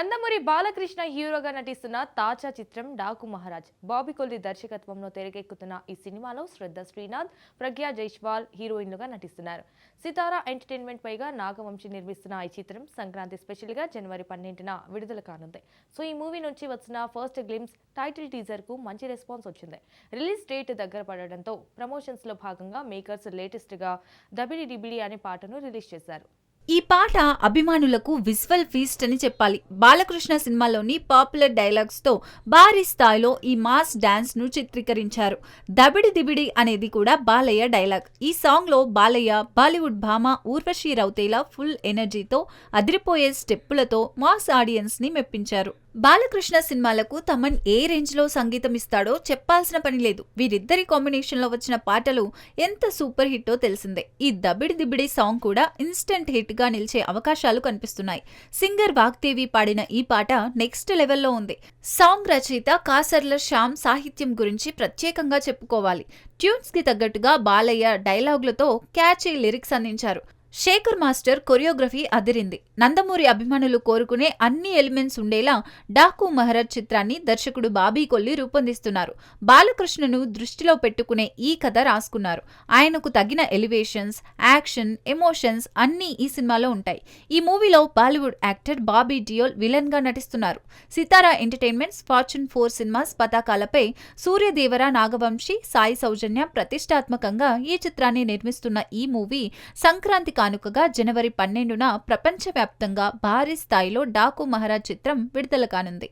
నందమూరి బాలకృష్ణ హీరోగా నటిస్తున్న తాజా చిత్రం డాకు మహారాజ్. బాబీ కొల్లి దర్శకత్వంలో తెరకెక్కుతున్న ఈ సినిమాలో శ్రద్ధ శ్రీనాథ్ ప్రజ్ఞా జైష్వాల్ హీరోయిన్లుగా నటిస్తున్నారు. సితారా ఎంటర్టైన్మెంట్ పైగా నాగవంశి నిర్మిస్తున్న ఈ చిత్రం సంక్రాంతి స్పెషల్గా జనవరి పన్నెండున విడుదల కానుంది. సో ఈ మూవీ నుంచి వచ్చిన ఫస్ట్ గ్లిమ్స్ టైటిల్ టీజర్కు మంచి రెస్పాన్స్ వచ్చింది. రిలీజ్ డేట్ దగ్గర పడడంతో ప్రమోషన్స్లో భాగంగా మేకర్స్ లేటెస్ట్గా డబిడి డిబిడి అనే పాటను రిలీజ్ చేశారు. ఈ పాట అభిమానులకు విజువల్ ఫీస్ట్ అని చెప్పాలి. బాలకృష్ణ సినిమాలోని పాపులర్ డైలాగ్స్తో భారీ స్థాయిలో ఈ మాస్ డాన్స్ను చిత్రీకరించారు. దబిడి దిబిడి అనేది కూడా బాలయ్య డైలాగ్. ఈ సాంగ్లో బాలయ్య బాలీవుడ్ భామ ఊర్వశి రౌతేలా ఫుల్ ఎనర్జీతో అదిరిపోయే స్టెప్పులతో మాస్ ఆడియన్స్ని మెప్పించారు. బాలకృష్ణ సినిమాలకు తమన్ ఏ రేంజ్లో సంగీతం ఇస్తాడో చెప్పాల్సిన పని లేదు. వీరిద్దరి కాంబినేషన్లో వచ్చిన పాటలు ఎంత సూపర్ హిట్టో తెలిసిందే. ఈ దబిడి దిబిడి సాంగ్ కూడా ఇన్స్టెంట్ హిట్గా నిలిచే అవకాశాలు కనిపిస్తున్నాయి. సింగర్ వాగ్దేవి పాడిన ఈ పాట నెక్స్ట్ లెవెల్లో ఉంది. సాంగ్ రచయిత కాసర్ల శ్యామ్ సాహిత్యం గురించి ప్రత్యేకంగా చెప్పుకోవాలి. ట్యూన్స్కి తగ్గట్టుగా బాలయ్య డైలాగులతో క్యాచీ లిరిక్స్ అందించారు. శేఖర్ మాస్టర్ కొరియోగ్రఫీ అదిరింది. నందమూరి అభిమానులు కోరుకునే అన్ని ఎలిమెంట్స్ ఉండేలా డాకు మహారాజ్ చిత్రాన్ని దర్శకుడు బాబీ కొల్లి రూపొందిస్తున్నారు. బాలకృష్ణను దృష్టిలో పెట్టుకునే ఈ కథ రాసుకున్నారు. ఆయనకు తగిన ఎలివేషన్స్ యాక్షన్ ఎమోషన్స్ అన్నీ ఈ సినిమాలో ఉంటాయి. ఈ మూవీలో బాలీవుడ్ యాక్టర్ బాబీ డియోల్ విలన్గా నటిస్తున్నారు. Sithara entertainments fortune four cinemas పతాకాలపై Suryadevara Nagavamsi Sai Soujanya ప్రతిష్టాత్మకంగా ఈ చిత్రాన్ని నిర్మిస్తున్న ఈ మూవీ సంక్రాంతి కానుకగా జనవరి పన్నెండున ప్రపంచవ్యాప్తంగా భారీ స్థాయిలో డాకు మహారాజ్ చిత్రం విడుదల కానుంది.